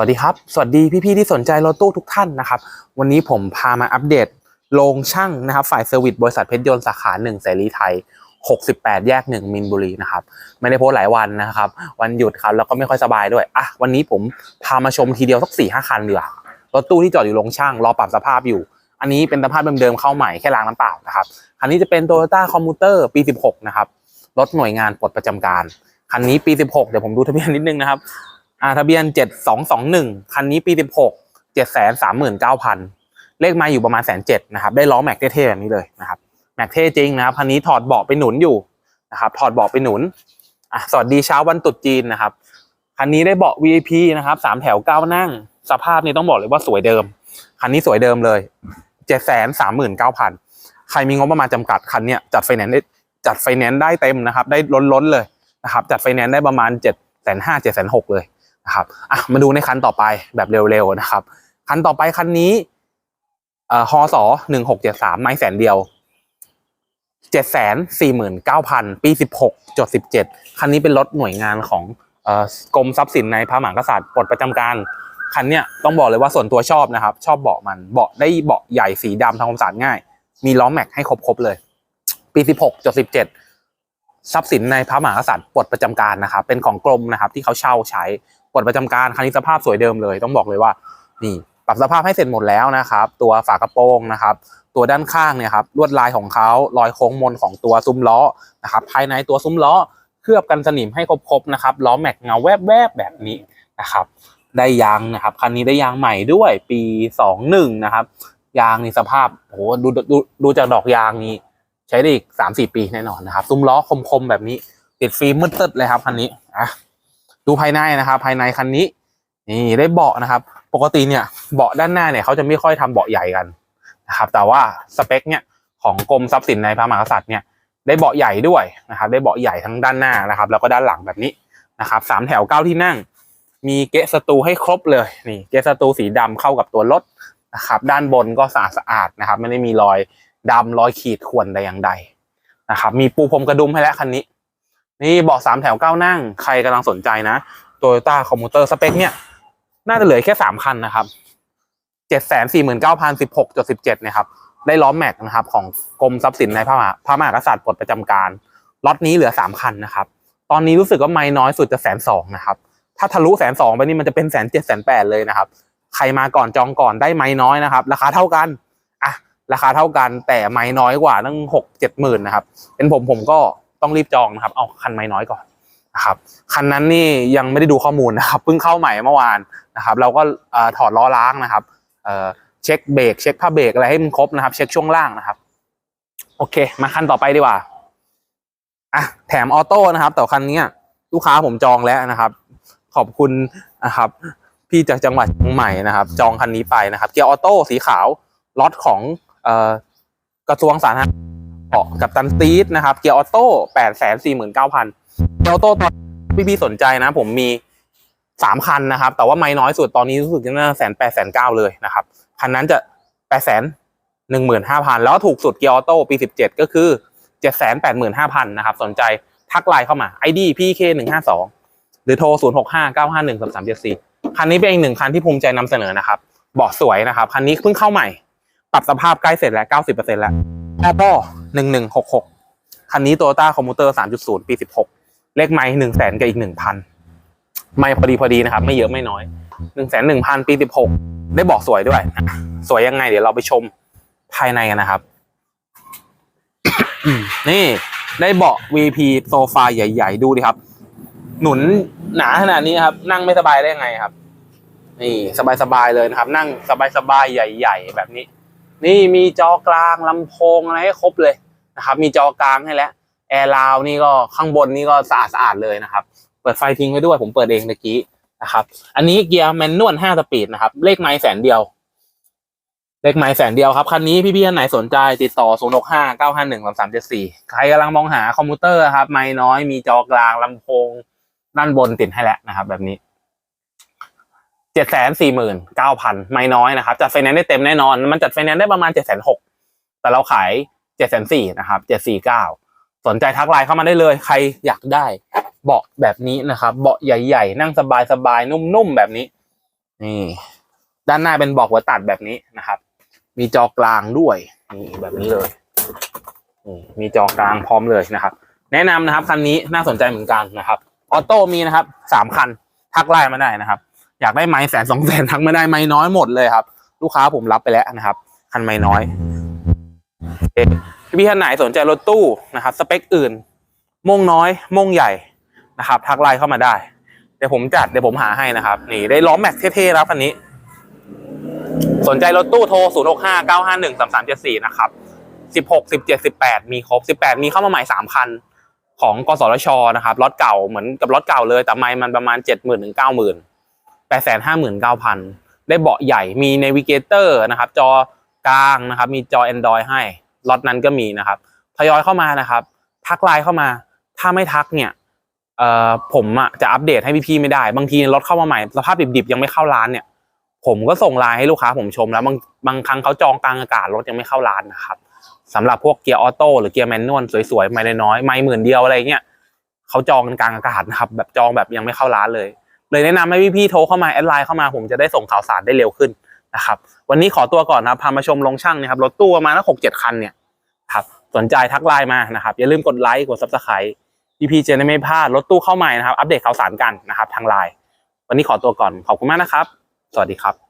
วัสดีครับ สวัสดีพี่ๆที่สนใจรถตู้ทุกท่านนะครับ วันนี้ผมพามาอัปเดตโรงช่างนะครับ ฝ่ายเซอร์วิสบริษัทเพชรยนต์สาขาหนึ่งเสรีไทย 68 แยกหนึ่งมินบุรีนะครับ ไม่ได้โพสหลายวันนะครับ วันหยุดครับแล้วก็ไม่ค่อยสบายด้วย อะ วันนี้ผมพามาชมทีเดียวสักสี่ห้าคันดีกว่ารถตู้ที่จอดอยู่โรงช่างรอปรับสภาพอยู่ อันนี้เป็นสภาพเดิมๆเข้าใหม่แค่ล้างน้ำเปล่านะครับ คันนี้จะเป็น Toyota Commuter ปี 16 นะครับ รถหน่วยงานปลดประจำการ คันนี้ปี 16 เดี๋ยวผมดูทะเบียนนิดนึงนะครับ อ่าทะเบียน7221คันนี้ปี16 739,000เก้าพันเลขมาอยู่ประมาณแสนเจ็ดนะครับ ได้ล้อแม็กเท่ๆแบบนี้เลยนะครับแม็กเท่จริงนะครับคันนี้ถอดเบาะไปหนุนอยู่นะครับ ถอดเบาะไปหนุนอะสวัสดีเช้าวันตรุษจีนนะครับคันนี้ได้เบาะ VIP นะครับสามแถวเก้านั่ง สภาพนี้ต้องบอกเลยว่าสวยเดิม คันนี้สวยเดิมเลย739,000ใครมีงบประมาณจำกัดคันเนี้ยจัดไฟแนนซ์ได้จัดไฟแนนซ์ได้เต็มนะครับ ได้ล้นๆเลยนะครับ จัดไฟแนนซ์ได้ประมาณ7 5 0 0 0 7 6 0 0เลย นะครับอะมาดูในคันต่อไปแบบเร็วๆนะครับ คันต่อไปคันนี้เอ่อฮอสอหนึ่งหกเจ็ดสามไม้แสนเดียวเจ็ดแสนสี่หมื่นเก้าพันปีสิบหกจดสิบเจ็ดคันนี้เป็นรถหน่วยงานของเอ่อกรมทรัพย์สินในพระมหากษัตริย์ปลดประจำการคันเนี้ยต้องบอกเลยว่าส่วนตัวชอบนะครับ ชอบเบาะมันเบาะได้เบาะใหญ่สีดำทำความสะอาดง่าย มีล้อแม็กให้ครบๆเลย ปีสิบหกจดสิบเจ็ดทรัพย์สินในพระมหากษัตริย์ปลดประจำการนะครับเป็นของกรมนะครับที่เขาเช่าใช้ ดประจำการคันนี้สภาพสวยเดิมเลย ต้องบอกเลยว่า นี่ปรับสภาพให้เสร็จหมดแล้วนะครับ ตัวฝากระโปรงนะครับ ตัวด้านข้างเนี่ยครับลวดลายของเขารอยโค้งมนของตัวซุ้มล้อนะครับ ภายในตัวซุ้มล้อเคลือบกันสนิมให้ครบๆนะครับล้อแม็กเงาแวบๆแบบนี้นะครับ ได้ยางนะครับคันนี้ได้ยางใหม่ด้วยปีสองหนึ่งนะครับ ยางนี่สภาพโหดูดูดูจากดอกยางนี่ใช้ได้อีกสามสี่ปีแน่นอนนะครับซุ้มล้อคมๆแบบนี้ ติดฟิล์มมืดตึ๊ดเลยครับคันนี้อะ ดูภายในนะครับ ภายในคันนี้ นี่ได้เบาะนะครับ ปกติเนี่ยเบาะด้านหน้าเนี่ยเขาจะไม่ค่อยทำเบาะใหญ่กันนะครับแต่ว่าสเปคเนี่ยของกรมทรัพย์สินในพระมหากษัตริย์เนี่ยได้เบาะใหญ่ด้วยนะครับได้เบาะใหญ่ทั้งด้านหน้านะครับ แล้วก็ด้านหลังแบบนี้นะครับสามแถวเก้าที่นั่ง มีเกะสตูให้ครบเลยนี่เกะสตูสีดำเข้ากับตัวรถนะครับด้านบนก็สะอาดสะอาดนะครับ ไม่ได้มีรอยดำรอยขีดข่วนใดอย่างใดนะครับมีปูพรมกระดุมให้แล้วคันนี้ นี่เบาะสามแถวเก้านั่ง ใครกำลังสนใจนะโตโยต้าคอมมูเตอร์สเปคเนี่ย น่าจะเหลือแค่สามคันนะครับเจ็ดแสนสี่หมื่นเก้าพันสิบหกจุดสิบเจ็ดนี่ยครับ ได้ล้อแม็กนะครับ ของกรมทรัพย์สินในพระมหาพระมหากษัตริย์ปลดประจำการล็อตนี้เหลือสามคันนะครับ ตอนนี้รู้สึกว่าไม่น้อยสุดจะแสนสองนะครับ ถ้าทะลุแสนสองไปนี่มันจะเป็นแสนเจ็ดแสนแปดเลยนะครับ ใครมาก่อนจองก่อนได้ไม่น้อยนะครับ ราคาเท่ากันอะราคาเท่ากันแต่ไม่น้อยกว่าตั้งหกเจ็ดหมื่นนะครับ เป็นผมผมก็ ต้องรีบจองนะครับ เอาคันไม่น้อยก่อนนะครับ คันนั้นนี่ยังไม่ได้ดูข้อมูลนะครับ เพิ่งเข้าใหม่เมื่อวานนะครับ เราก็ถอดล้อล้างนะครับเช็คเบรกเช็คผ้าเบรกอะไรให้มันครบนะครับ เช็คช่วงล่างนะครับ โอเค มาคันต่อไปดีกว่าอะแถมออโต้นะครับแต่คันนี้ลูกค้าผมจองแล้วนะครับ ขอบคุณนะครับพี่จากจังหวัดเชียงใหม่นะครับ จองคันนี้ไปนะครับ เกียร์ออโต้สีขาวล็อตของอกระทรวงสาธารณ เกาะกับตันตีดนะครับ เกียร์ออโต้แปดแสนสี่หมื่นเก้าพันเกียร์ออโต้ตอนพี่พี่ๆสนใจนะ ผมมีสามคันนะครับ แต่ว่าไม่น้อยสุดตอนนี้รู้สึกจะน่าแสนแปดแสนเก้าเลยนะครับ คันนั้นจะแปดแสนหนึ่งหมื่นห้าพันแล้วถูกสุดเกียร์ออโต้ปีสิบเจ็ดก็คือเจ็ดแสนแปดหมื่นห้าพันนะครับ สนใจทักไลน์เข้ามา ID PK หนึ่งห้าสองหรือโทรศูนย์หกห้าเก้าห้าหนึ่งสามสามเจ็ดสี่คันนี้เป็นอีกหนึ่งคันที่ภูมิใจนำเสนอนะครับเบาะสวยนะครับ คันนี้เพิ่งเข้าใหม่ ปรับสภาพใกล้เสร็จแล้วเก้าสิบเปอร์เซ็นต์แล้วแอปเปิล หนึ่งหนึ่งหกหกคันนี้โตโยต้าคอมมูเตอร์สามจุดศูนย์ปีสิบหกเลขไม้หนึ่งแสนกับอีกหนึ่งพันไม่พอดีพอดีนะครับ ไม่เยอะไม่น้อยหนึ่งแสนหนึ่งพันปีสิบหกได้เบอกสวยด้วย สวยยังไง เดี๋ยวเราไปชมภายในกันนะครับ นี่ได้เบาะ VP โซฟาใหญ่ ๆ ดูดิครับ หนุนหนาขนาดนี้ครับ นั่งไม่สบายได้ยังไงครับ นี่สบายๆเลยนะครับ นั่งสบายๆใหญ่ ๆ แบบนี้ นี่มีจอกลางลำโพงอะไรให้ครบเลยนะครับ มีจอกลางให้แล้วแอร์ราวนี่ก็ข้างบนนี่ก็สะอาดสะอาดเลยนะครับ เปิดไฟทิ้งไว้ด้วยผมเปิดเองเมื่อกี้นะครับ อันนี้เกียร์แมนนวล5สปีดนะครับ เลขไม้แสนเดียว เลขไม้แสนเดียวครับ คันนี้พี่ๆท่านไหนสนใจติดต่อ 0 6 5 9 5 1 3 3 7 4 ใครกำลังมองหาคอมพิวเตอร์ครับ ไม้น้อย มีจอกลางลำโพงด้านบนติดให้แล้วนะครับ แบบนี้ จ็ดแสนสี่หมื่นเก้าพันไม่น้อยนะครับ จัดไฟแนนซ์ได้เต็มแน่นอน มันจัดไฟแนนซ์ได้ประมาณเจ็ดแสนหกแต่เราขายเจ็ดแสนสี่นะครับเจ็ดสี่เก้าสนใจทักไลน์เข้ามาได้เลย ใครอยากได้ เบาะแบบนี้นะครับ เบาะใหญ่ๆ นั่งสบายๆนุ่มๆ แบบนี้ นี่ ด้านหน้าเป็นบอกหัวตัดแบบนี้นะครับ มีจอกลางด้วยนี่แบบนี้เลยมีจอกลางพร้อมเลยนะครับ แนะนำนะครับคันนี้น่าสนใจเหมือนกันนะครับ ออโต้มีนะครับสามคันทักไลน์มาได้นะครับ อยากได้ไม้แสนสองแสนทักมาได้ไม้น้อยหมดเลยครับ ลูกค้าผมรับไปแล้วนะครับ คันไม้น้อยเอพี่ท่านไหนสนใจรถตู้นะครับ สเปคอื่นม่งน้อยม่งใหญ่นะครับ ทักไลน์เข้ามาได้ เดี๋ยวผมจัดเดี๋ยวผมหาให้นะครับ นี่ได้ล้อแม็กเท่ๆแล้วคันนี้ สนใจรถตู้โทร 0 6 5 9 5 1 3 3 7 4 นะครับ 16 17 18 มีครบ 18 มีเข้ามาใหม่ 3 คัน ของกสทชนะครับรถเก่าเหมือนกับรถเก่าเลย แต่ไม่มันประมาณ 70,000ถึง90,000 859,000ได้เบาะใหญ่มีเนวิเกเตอร์นะครับ จอกลางนะครับ มีจอ Android ให้รถนั้นก็มีนะครับทยอยเข้ามานะครับ ทักไลน์เข้ามา ถ้าไม่ทักเนี่ยเอ่อผมอะจะอัปเดตให้พี่ๆไม่ได้ บางทีรถเข้ามาใหม่สภาพดิบๆยังไม่เข้าร้านเนี่ย ผมก็ส่งไลน์ให้ลูกค้าผมชมแล้วบางบางครั้งเขาจองกลางอากาศรถยังไม่เข้าร้านนะครับสำหรับพวกเกียร์ออโต้หรือเกียร์แมนนวลสวยๆไม่น้อยไม่หมื่นเดียวอะไรเงี้ยเขาจองกันกลางอากาศนะครับ แบบจองแบบยังไม่เข้าร้านเลย เลยแนะนำให้พี่ๆโทรเข้ามาแอดไลน์เข้ามาผมจะได้ส่งข่าวสารได้เร็วขึ้นนะครับวันนี้ขอตัวก่อนนะครับพามาชมลงช่างนะครับรถตู้ประมาณหกเจ็ดคันเนี่ยครับสนใจทักไลน์มานะครับอย่าลืมกดไลค์กดซับสไครต์พี่ๆจะได้ไม่พลาดรถตู้เข้าใหม่นะครับอัปเดตข่าวสารกันนะครับทางไลน์วันนี้ขอตัวก่อนขอบคุณมากนะครับ สวัสดีครับ